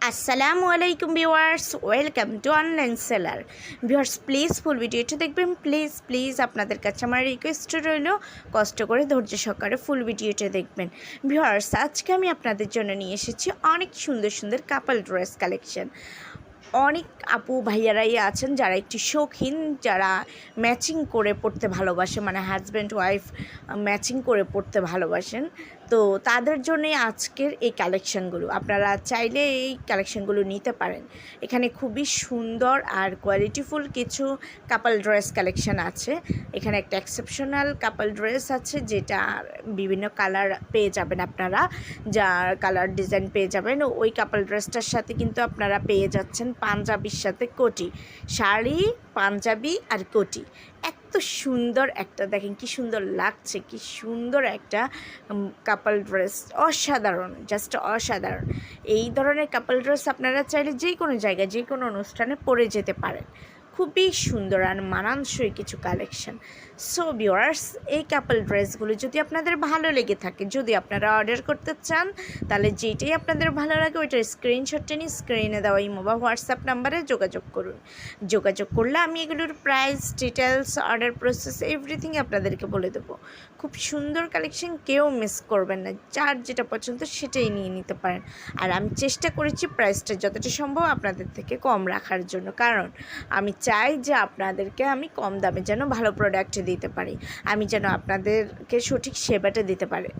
আসসালামু আলাইকুম viewers welcome to online seller viewers please full ভিডিওটা দেখবেন। প্লিজ প্লিজ আপনাদের কাছে আমার রিকোয়েস্ট রইল, কষ্ট করে, ধৈর্য সহকারে ফুল ভিডিওটা দেখবেন। ভিওয়ার্স আজকে আমি আপনাদের জন্য নিয়ে এসেছি অনেক সুন্দর সুন্দর কাপল ড্রেস কালেকশন অনেক আপু ভাইয়ারাই আছেন যারা একটি শৌখিন, যারা ম্যাচিং করে পড়তে ভালোবাসে মানে হাজব্যান্ড ওয়াইফ ম্যাচিং করে পড়তে ভালোবাসেন। তো তাদের জন্যে আজকের এই কালেকশনগুলো আপনারা চাইলে এই কালেকশনগুলো নিতে পারেন। এখানে খুবই সুন্দর আর কোয়ালিটিফুল কিছু কাপাল ড্রেস কালেকশন আছে। এখানে একটা এক্সেপশনাল কাপাল ড্রেস আছে, যেটা বিভিন্ন কালার পেয়ে যাবেন আপনারা। যার কালার ডিজাইন পেয়ে যাবেন, ওই কাপাল ড্রেসটার সাথে কিন্তু আপনারা পেয়ে যাচ্ছেন পাঞ্জাবির সাথে কোটি। শাড়ি, পাঞ্জাবি আর কোটি। এত সুন্দর একটা, দেখেন কি সুন্দর লাগছে, কি সুন্দর একটা কাপাল ড্রেস অসাধারণ জাস্ট অসাধারণ। এই ধরনের কাপাল ড্রেস আপনারা চাইলে যে কোনো জায়গায় যে কোনো অনুষ্ঠানে পরে যেতে পারেন। খুবই সুন্দর আর মানানসই কিছু কালেকশন সো ভিওয়ার্স এই কাপল ড্রেসগুলো যদি আপনাদের ভালো লেগে থাকে, যদি আপনারা অর্ডার করতে চান, তাহলে যেটাই আপনাদের ভালো লাগে, ওইটার স্ক্রিনশটটা নিয়ে স্ক্রিনে দেওয়া এই মোবাইল হোয়াটসঅ্যাপ নাম্বারে যোগাযোগ করুন। যোগাযোগ করলে আমি এগুলোর price details order process everything আপনাদেরকে বলে দেবো। খুব সুন্দর কালেকশন কেউ মিস করবেন না। যার যেটা পছন্দ, সেটাই নিয়ে নিতে পারেন। আর আমি চেষ্টা করেছি প্রাইসটা যতটা সম্ভব আপনাদের থেকে কম রাখার জন্য। কারণ, আমি চাই যে আপনাদেরকে আমি কম দামে যেন ভালো প্রোডাক্ট দিতে পারি। আমি যেন আপনাদেরকে সঠিক সেবাটা দিতে পারি।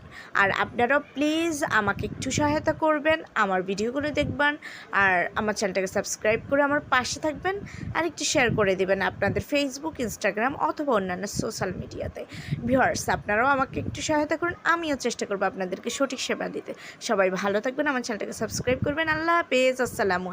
আর আপনারাও প্লিজ আমাকে একটু সহায়তা করবেন, আমার ভিডিওগুলো দেখবেন, আর আমার চ্যানেলটাকে সাবস্ক্রাইব করে আমার পাশে থাকবেন, আর একটু শেয়ার করে দেবেন আপনাদের ফেসবুক ইনস্টাগ্রাম অথবা অন্যান্য সোশ্যাল মিডিয়াতে ভিউয়ার্স আপনারাও আমাকে একটু সহায়তা করুন, আমিও চেষ্টা করব আপনাদেরকে সঠিক সেবা দিতে। সবাই ভালো থাকবেন, আমার চ্যানেলটাকে সাবস্ক্রাইব করবেন। আল্লাহ হাফেজ, আসসালামু